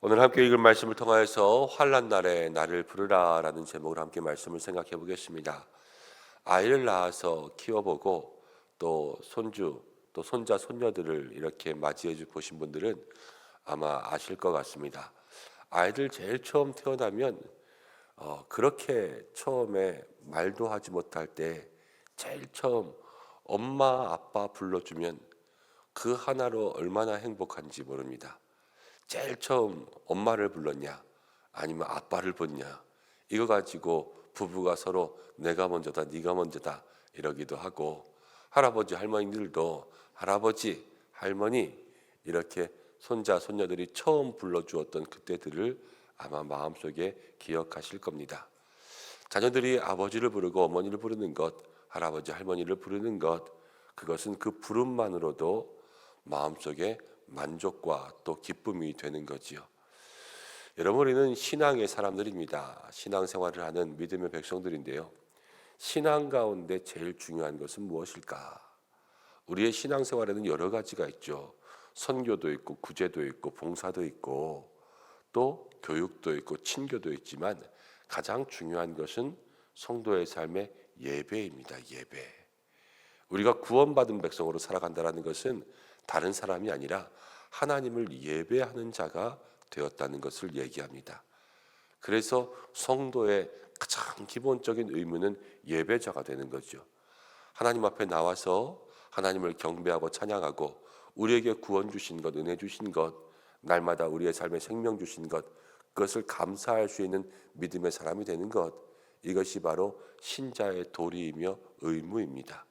오늘 함께 읽을 말씀을 통하여서 환란 날에 나를 부르라라는 제목으로 함께 말씀을 생각해 보겠습니다. 아이를 낳아서 키워보고 또 손주 또 손자 손녀들을 이렇게 맞이해 주 보신 분들은 아마 아실 것 같습니다. 아이들 제일 처음 태어나면 어, 그렇게 처음에 말도 하지 못할 때 제일 처음 엄마 아빠 불러주면 그 하나로 얼마나 행복한지 모릅니다. 제일 처음 엄마를 불렀냐 아니면 아빠를 불렀냐 이거 가지고 부부가 서로 내가 먼저다 네가 먼저다 이러기도 하고 할아버지 할머니들도 할아버지 할머니 이렇게 손자 손녀들이 처음 불러주었던 그때들을 아마 마음속에 기억하실 겁니다. 자녀들이 아버지를 부르고 어머니를 부르는 것, 할아버지 할머니를 부르는 것, 그것은 그 부름만으로도 마음속에 만족과 또 기쁨이 되는 거지요. 여러분 우리는 신앙의 사람들입니다. 신앙 생활을 하는 믿음의 백성들인데요. 신앙 가운데 제일 중요한 것은 무엇일까? 우리의 신앙 생활에는 여러 가지가 있죠. 선교도 있고 구제도 있고 봉사도 있고 또 교육도 있고 친교도 있지만 가장 중요한 것은 성도의 삶의 예배입니다. 예배. 우리가 구원받은 백성으로 살아간다라는 것은 다른 사람이 아니라 하나님을 예배하는 자가 되었다는 것을 얘기합니다. 그래서 성도의 가장 기본적인 의무는 예배자가 되는 거죠. 하나님 앞에 나와서 하나님을 경배하고 찬양하고 우리에게 구원 주신 것, 은혜 주신 것, 날마다 우리의 삶에 생명 주신 것, 그것을 감사할 수 있는 믿음의 사람이 되는 것, 이것이 바로 신자의 도리이며 의무입니다.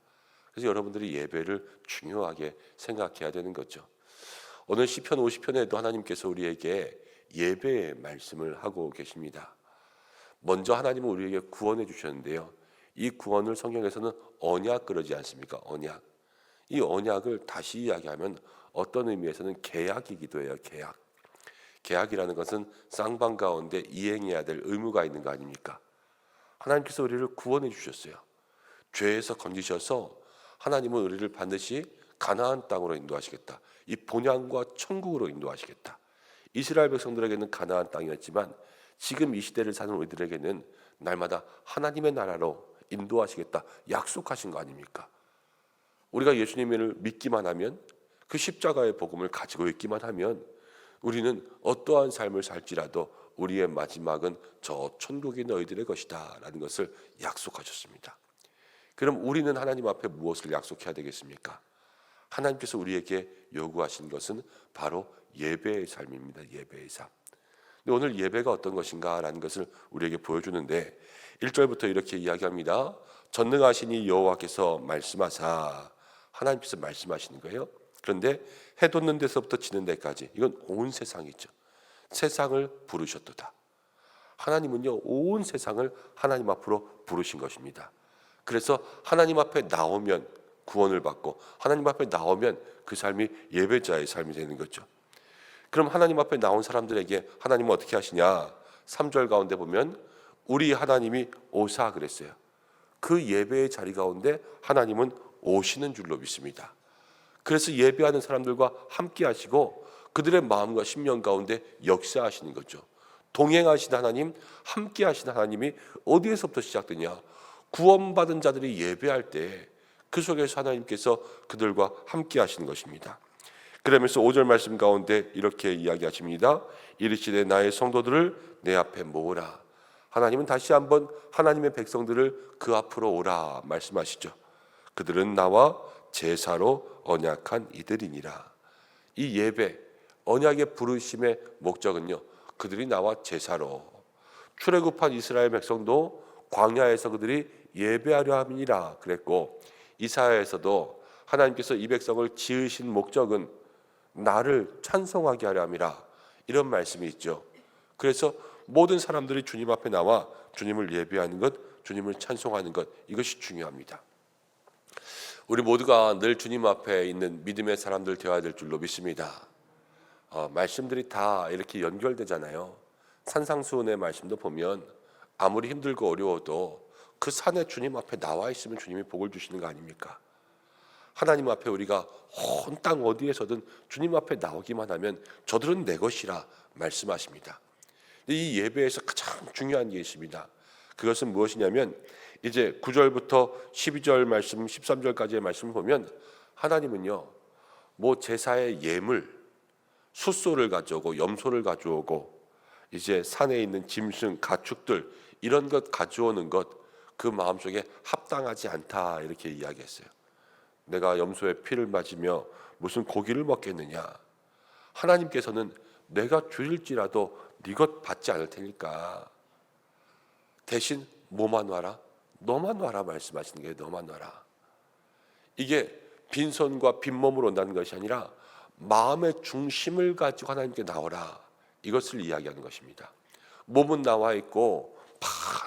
그래서 여러분들이 예배를 중요하게 생각해야 되는 거죠. 오늘 시편 50편에도 하나님께서 우리에게 예배의 말씀을 하고 계십니다. 먼저 하나님은 우리에게 구원해 주셨는데요. 이 구원을 성경에서는 언약 그러지 않습니까? 언약. 이 언약을 다시 이야기하면 어떤 의미에서는 계약이기도 해요. 계약. 계약이라는 것은 쌍방 가운데 이행해야 될 의무가 있는 거 아닙니까? 하나님께서 우리를 구원해 주셨어요. 죄에서 건지셔서 하나님은 우리를 반드시 가나안 땅으로 인도하시겠다. 이 본향과 천국으로 인도하시겠다. 이스라엘 백성들에게는 가나안 땅이었지만 지금 이 시대를 사는 우리들에게는 날마다 하나님의 나라로 인도하시겠다. 약속하신 거 아닙니까? 우리가 예수님을 믿기만 하면 그 십자가의 복음을 가지고 있기만 하면 우리는 어떠한 삶을 살지라도 우리의 마지막은 저 천국이 너희들의 것이다라는 것을 약속하셨습니다. 그럼 우리는 하나님 앞에 무엇을 약속해야 되겠습니까? 하나님께서 우리에게 요구하신 것은 바로 예배의 삶입니다. 예배의 삶. 근데 오늘 예배가 어떤 것인가라는 것을 우리에게 보여주는데 1절부터 이렇게 이야기합니다. 전능하시니 여호와께서 말씀하사 하나님께서 말씀하시는 거예요. 그런데 해 돋는 데서부터 지는 데까지 이건 온 세상이죠. 세상을 부르셨도다. 하나님은요 온 세상을 하나님 앞으로 부르신 것입니다. 그래서 하나님 앞에 나오면 구원을 받고 하나님 앞에 나오면 그 삶이 예배자의 삶이 되는 거죠. 그럼 하나님 앞에 나온 사람들에게 하나님은 어떻게 하시냐? 3절 가운데 보면 우리 하나님이 오사 그랬어요. 그 예배의 자리 가운데 하나님은 오시는 줄로 믿습니다. 그래서 예배하는 사람들과 함께 하시고 그들의 마음과 심령 가운데 역사하시는 거죠. 동행하신 하나님, 함께 하신 하나님이 어디에서부터 시작되냐? 구원받은 자들이 예배할 때 그 속에서 하나님께서 그들과 함께 하시는 것입니다. 그러면서 5절 말씀 가운데 이렇게 이야기하십니다. 이르시되 나의 성도들을 내 앞에 모으라. 하나님은 다시 한번 하나님의 백성들을 그 앞으로 오라 말씀하시죠. 그들은 나와 제사로 언약한 이들이니라. 이 예배, 언약의 부르심의 목적은요. 그들이 나와 제사로 출애굽한 이스라엘 백성도 광야에서 그들이 예배하려 함이니라 그랬고 이사야에서도 하나님께서 이 백성을 지으신 목적은 나를 찬송하게 하려 함이라 이런 말씀이 있죠. 그래서 모든 사람들이 주님 앞에 나와 주님을 예배하는 것, 주님을 찬송하는 것 이것이 중요합니다. 우리 모두가 늘 주님 앞에 있는 믿음의 사람들 되어야 될 줄로 믿습니다. 어, 말씀들이 다 이렇게 연결되잖아요. 산상수훈의 말씀도 보면 아무리 힘들고 어려워도 그 산에 주님 앞에 나와 있으면 주님이 복을 주시는 거 아닙니까? 하나님 앞에 우리가 온 땅 어디에서든 주님 앞에 나오기만 하면 저들은 내 것이라 말씀하십니다. 이 예배에서 가장 중요한 게 있습니다. 그것은 무엇이냐면 이제 9절부터 12절 말씀, 13절까지의 말씀을 보면 하나님은요. 뭐 제사의 예물, 숫소를 가져오고 염소를 가져오고 이제 산에 있는 짐승, 가축들 이런 것 가져오는 것 그 마음속에 합당하지 않다 이렇게 이야기했어요. 내가 염소의 피를 맞으며 무슨 고기를 먹겠느냐? 하나님께서는 내가 줄일지라도 네 것 받지 않을 테니까 대신 뭐만 와라? 너만 와라 말씀하시는 게 너만 와라. 이게 빈손과 빈몸으로 온다는 것이 아니라 마음의 중심을 가지고 하나님께 나오라. 이것을 이야기하는 것입니다. 몸은 나와 있고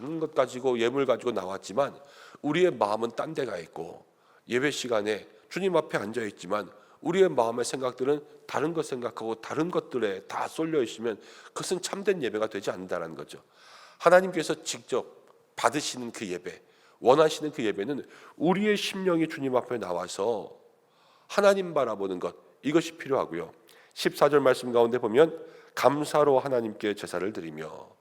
많은 것 가지고 예물 가지고 나왔지만 우리의 마음은 딴 데가 있고 예배 시간에 주님 앞에 앉아 있지만 우리의 마음의 생각들은 다른 것 생각하고 다른 것들에 다 쏠려 있으면 그것은 참된 예배가 되지 않는다는 거죠. 하나님께서 직접 받으시는 그 예배, 원하시는 그 예배는 우리의 심령이 주님 앞에 나와서 하나님 바라보는 것 이것이 필요하고요. 14절 말씀 가운데 보면 감사로 하나님께 제사를 드리며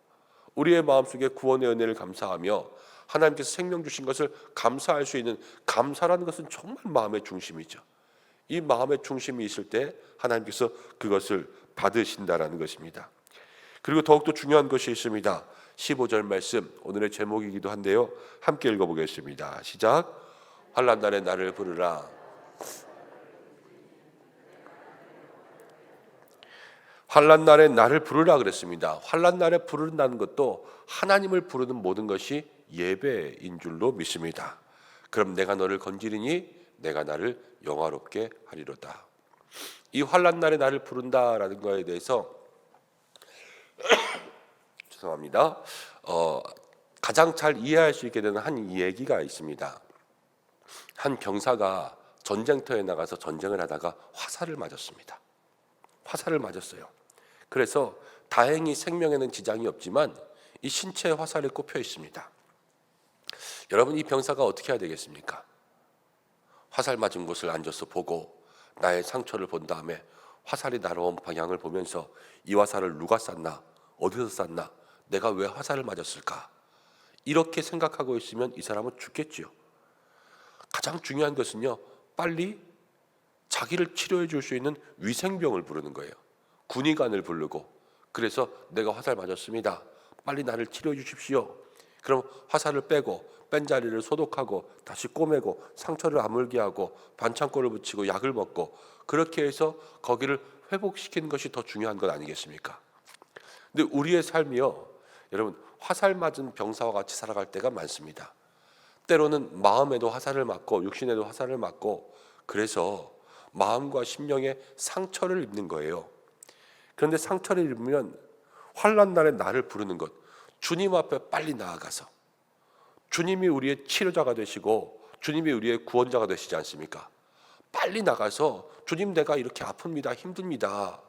우리의 마음속에 구원의 은혜를 감사하며 하나님께서 생명 주신 것을 감사할 수 있는 감사라는 것은 정말 마음의 중심이죠. 이 마음의 중심이 있을 때 하나님께서 그것을 받으신다라는 것입니다. 그리고 더욱더 중요한 것이 있습니다. 15절 말씀 오늘의 제목이기도 한데요. 함께 읽어보겠습니다. 시작. 환란 날에 나를 부르라. 환란 날에 나를 부르라 그랬습니다. 환란 날에 부른다는 것도 하나님을 부르는 모든 것이 예배인 줄로 믿습니다. 그럼 내가 너를 건지리니 내가 나를 영화롭게 하리로다. 이 환란 날에 나를 부른다라는 거에 대해서 죄송합니다. 어, 가장 잘 이해할 수 있게 되는 한 얘기가 있습니다. 한 병사가 전쟁터에 나가서 전쟁을 하다가 화살을 맞았습니다. 화살을 맞았어요. 그래서 다행히 생명에는 지장이 없지만 이 신체에 화살이 꼽혀 있습니다. 여러분 이 병사가 어떻게 해야 되겠습니까? 화살 맞은 곳을 앉아서 보고 나의 상처를 본 다음에 화살이 날아온 방향을 보면서 이 화살을 누가 쐈나 어디서 쐈나 내가 왜 화살을 맞았을까 이렇게 생각하고 있으면 이 사람은 죽겠지요. 가장 중요한 것은요 빨리 자기를 치료해 줄 수 있는 위생병을 부르는 거예요. 군의관을 부르고 그래서 내가 화살 맞았습니다. 빨리 나를 치료해 주십시오. 그럼 화살을 빼고 뺀 자리를 소독하고 다시 꼬매고 상처를 아물게 하고 반창고를 붙이고 약을 먹고 그렇게 해서 거기를 회복시키는 것이 더 중요한 것 아니겠습니까? 근데 우리의 삶이요. 여러분 화살 맞은 병사와 같이 살아갈 때가 많습니다. 때로는 마음에도 화살을 맞고 육신에도 화살을 맞고 그래서 마음과 심령에 상처를 입는 거예요. 그런데 상처를 입으면 환란 날에 나를 부르는 것 주님 앞에 빨리 나아가서 주님이 우리의 치료자가 되시고 주님이 우리의 구원자가 되시지 않습니까? 빨리 나가서 주님 내가 이렇게 아픕니다. 힘듭니다.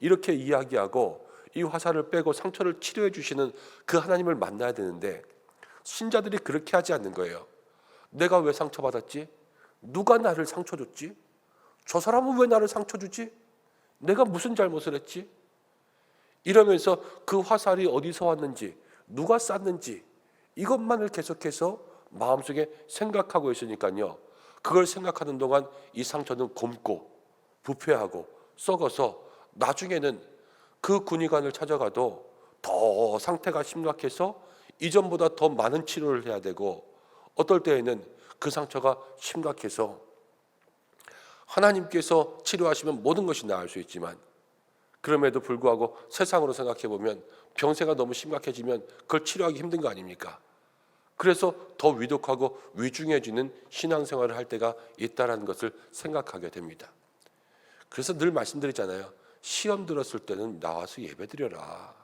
이렇게 이야기하고 이 화살을 빼고 상처를 치료해 주시는 그 하나님을 만나야 되는데 신자들이 그렇게 하지 않는 거예요. 내가 왜 상처받았지? 누가 나를 상처 줬지? 저 사람은 왜 나를 상처 주지? 내가 무슨 잘못을 했지? 이러면서 그 화살이 어디서 왔는지, 누가 쐈는지 이것만을 계속해서 마음속에 생각하고 있으니까요. 그걸 생각하는 동안 이 상처는 곪고 부패하고 썩어서 나중에는 그 군의관을 찾아가도 더 상태가 심각해서 이전보다 더 많은 치료를 해야 되고 어떨 때에는 그 상처가 심각해서 하나님께서 치료하시면 모든 것이 나을 수 있지만 그럼에도 불구하고 세상으로 생각해 보면 병세가 너무 심각해지면 그걸 치료하기 힘든 거 아닙니까? 그래서 더 위독하고 위중해지는 신앙생활을 할 때가 있다라는 것을 생각하게 됩니다. 그래서 늘 말씀드리잖아요. 시험 들었을 때는 나와서 예배드려라.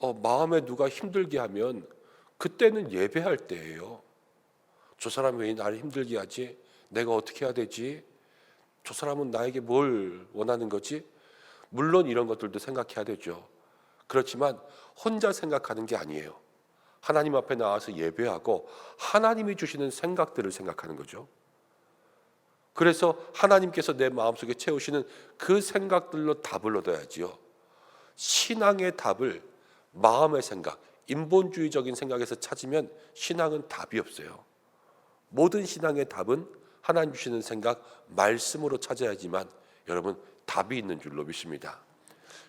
어, 마음에 누가 힘들게 하면 그때는 예배할 때예요. 저 사람이 왜 나를 힘들게 하지? 내가 어떻게 해야 되지? 저 사람은 나에게 뭘 원하는 거지? 물론 이런 것들도 생각해야 되죠. 그렇지만 혼자 생각하는 게 아니에요. 하나님 앞에 나와서 예배하고 하나님이 주시는 생각들을 생각하는 거죠. 그래서 하나님께서 내 마음속에 채우시는 그 생각들로 답을 얻어야지요. 신앙의 답을 마음의 생각, 인본주의적인 생각에서 찾으면 신앙은 답이 없어요. 모든 신앙의 답은 하나님 주시는 생각, 말씀으로 찾아야지만 여러분 답이 있는 줄로 믿습니다.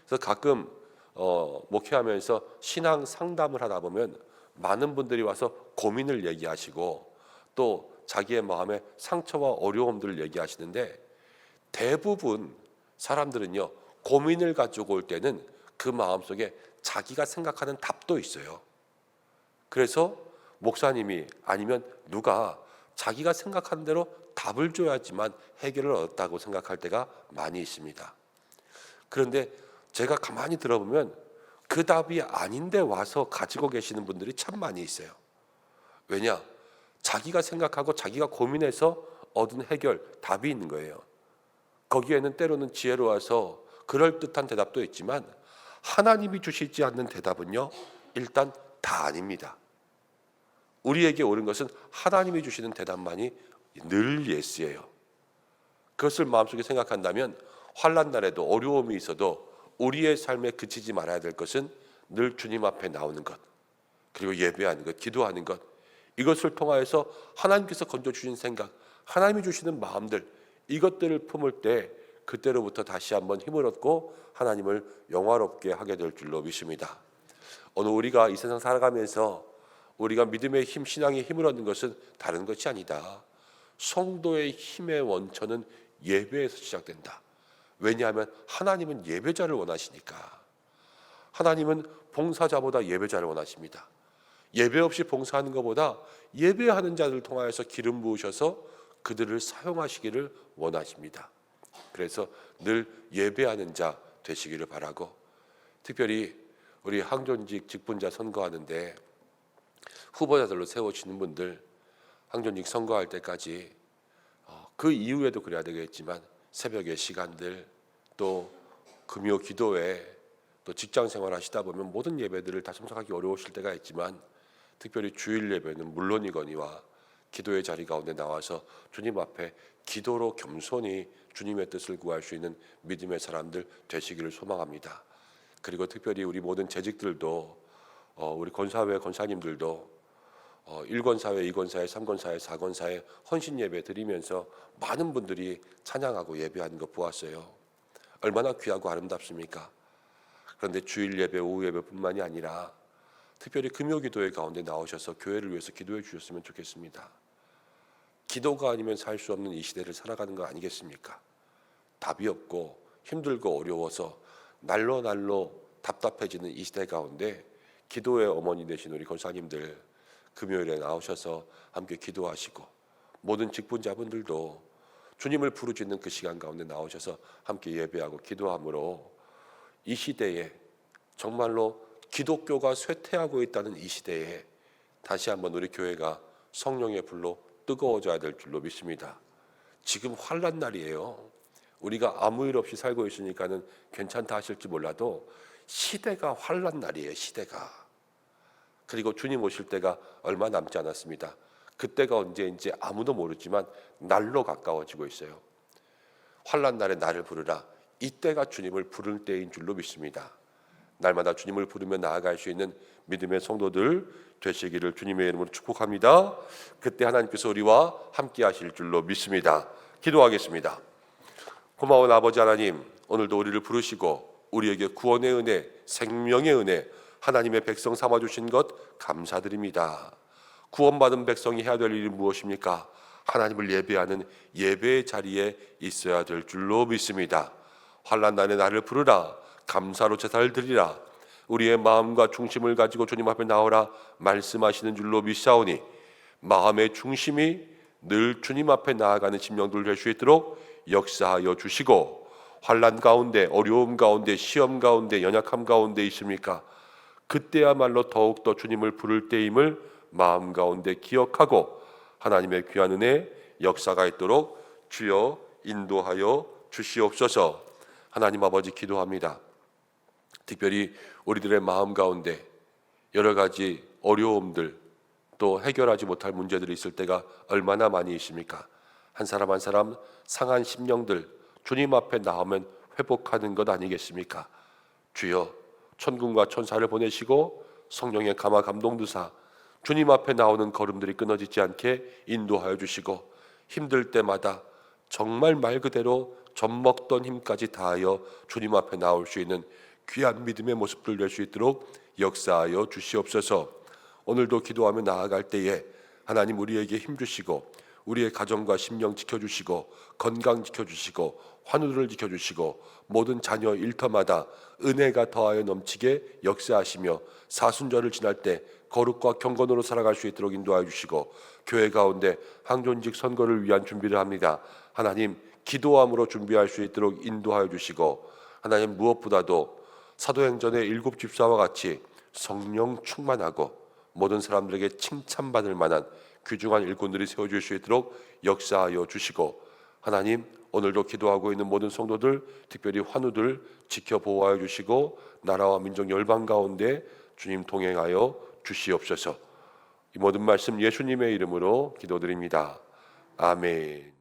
그래서 가끔 어, 목회하면서 신앙 상담을 하다 보면 많은 분들이 와서 고민을 얘기하시고 또 자기의 마음의 상처와 어려움들을 얘기하시는데 대부분 사람들은요 고민을 가지고 올 때는 그 마음 속에 자기가 생각하는 답도 있어요. 그래서 목사님이 아니면 누가 자기가 생각하는 대로 답을 줘야지만 해결을 얻었다고 생각할 때가 많이 있습니다. 그런데 제가 가만히 들어보면 그 답이 아닌데 와서 가지고 계시는 분들이 참 많이 있어요. 왜냐? 자기가 생각하고 자기가 고민해서 얻은 해결, 답이 있는 거예요. 거기에는 때로는 지혜로워서 그럴듯한 대답도 있지만 하나님이 주시지 않는 대답은요, 일단 다 아닙니다. 우리에게 옳은 것은 하나님이 주시는 대답만이 늘 예스예요. 그것을 마음속에 생각한다면 환란 날에도 어려움이 있어도 우리의 삶에 그치지 말아야 될 것은 늘 주님 앞에 나오는 것, 그리고 예배하는 것, 기도하는 것, 이것을 통하여서 하나님께서 건져 주신 생각, 하나님이 주시는 마음들, 이것들을 품을 때 그때로부터 다시 한번 힘을 얻고 하나님을 영화롭게 하게 될 줄로 믿습니다. 오늘 우리가 이 세상 살아가면서 우리가 믿음의 힘, 신앙의 힘을 얻는 것은 다른 것이 아니다. 성도의 힘의 원천은 예배에서 시작된다. 왜냐하면 하나님은 예배자를 원하시니까. 하나님은 봉사자보다 예배자를 원하십니다. 예배 없이 봉사하는 것보다 예배하는 자들을 통하여서 기름 부으셔서 그들을 사용하시기를 원하십니다. 그래서 늘 예배하는 자 되시기를 바라고 특별히 우리 항존직 직분자 선거하는데 후보자들로 세워지는 분들 항존직 선거할 때까지 어, 그 이후에도 그래야 되겠지만 새벽의 시간들 또 금요 기도회 또 직장 생활 하시다 보면 모든 예배들을 다 참석하기 어려우실 때가 있지만 특별히 주일 예배는 물론이거니와 기도의 자리 가운데 나와서 주님 앞에 기도로 겸손히 주님의 뜻을 구할 수 있는 믿음의 사람들 되시기를 소망합니다. 그리고 특별히 우리 모든 재직들도 어, 우리 권사회 권사님들도 어, 1권 사회, 2권 사회, 3권 사회, 4권 사회 헌신 예배 드리면서 많은 분들이 찬양하고 예배하는 거 보았어요. 얼마나 귀하고 아름답습니까? 그런데 주일 예배, 오후 예배뿐만이 아니라 특별히 금요 기도회 가운데 나오셔서 교회를 위해서 기도해 주셨으면 좋겠습니다. 기도가 아니면 살 수 없는 이 시대를 살아가는 거 아니겠습니까? 답이 없고 힘들고 어려워서 날로 날로 답답해지는 이 시대 가운데 기도의 어머니 되신 우리 권사님들 금요일에 나오셔서 함께 기도하시고 모든 직분자분들도 주님을 부르짖는 그 시간 가운데 나오셔서 함께 예배하고 기도함으로 이 시대에 정말로 기독교가 쇠퇴하고 있다는 이 시대에 다시 한번 우리 교회가 성령의 불로 뜨거워져야 될 줄로 믿습니다. 지금 환란 날이에요. 우리가 아무 일 없이 살고 있으니까는 괜찮다 하실지 몰라도 시대가 환란 날이에요. 시대가. 그리고 주님 오실 때가 얼마 남지 않았습니다. 그때가 언제인지 아무도 모르지만 날로 가까워지고 있어요. 환란 날에 나를 부르라. 이때가 주님을 부를 때인 줄로 믿습니다. 날마다 주님을 부르며 나아갈 수 있는 믿음의 성도들 되시기를 주님의 이름으로 축복합니다. 그때 하나님께서 우리와 함께 하실 줄로 믿습니다. 기도하겠습니다. 고마운 아버지 하나님, 오늘도 우리를 부르시고 우리에게 구원의 은혜, 생명의 은혜, 하나님의 백성 삼아 주신 것 감사드립니다. 구원받은 백성이 해야 될 일이 무엇입니까? 하나님을 예배하는 예배의 자리에 있어야 될 줄로 믿습니다. 환란 날에 나를 부르라. 감사로 제사를 드리라. 우리의 마음과 중심을 가지고 주님 앞에 나오라 말씀하시는 줄로 믿사오니 마음의 중심이 늘 주님 앞에 나아가는 심령들 될 수 있도록 역사하여 주시고 환란 가운데 어려움 가운데 시험 가운데 연약함 가운데 있습니까? 그때야말로 더욱더 주님을 부를 때임을 마음 가운데 기억하고 하나님의 귀한 은혜 역사가 있도록 주여 인도하여 주시옵소서 하나님 아버지 기도합니다. 특별히 우리들의 마음 가운데 여러 가지 어려움들 또 해결하지 못할 문제들이 있을 때가 얼마나 많이 있습니까? 한 사람 한 사람 상한 심령들 주님 앞에 나오면 회복하는 것 아니겠습니까? 주여 천군과 천사를 보내시고 성령의 감화 감동 두사 주님 앞에 나오는 걸음들이 끊어지지 않게 인도하여 주시고 힘들 때마다 정말 말 그대로 젖 먹던 힘까지 다하여 주님 앞에 나올 수 있는 귀한 믿음의 모습들 될수 있도록 역사하여 주시옵소서. 오늘도 기도하며 나아갈 때에 하나님 우리에게 힘 주시고 우리의 가정과 심령 지켜주시고 건강 지켜주시고 환우들을 지켜주시고 모든 자녀 일터마다 은혜가 더하여 넘치게 역사하시며 사순절을 지날 때 거룩과 경건으로 살아갈 수 있도록 인도하여 주시고 교회 가운데 항존직 선거를 위한 준비를 합니다. 하나님 기도함으로 준비할 수 있도록 인도하여 주시고 하나님 무엇보다도 사도행전의 일곱 집사와 같이 성령 충만하고 모든 사람들에게 칭찬받을 만한 귀중한 일꾼들이 세워질 수 있도록 역사하여 주시고 하나님 오늘도 기도하고 있는 모든 성도들 특별히 환우들 지켜 보호하여 주시고 나라와 민족 열방 가운데 주님 동행하여 주시옵소서 이 모든 말씀 예수님의 이름으로 기도드립니다 아멘.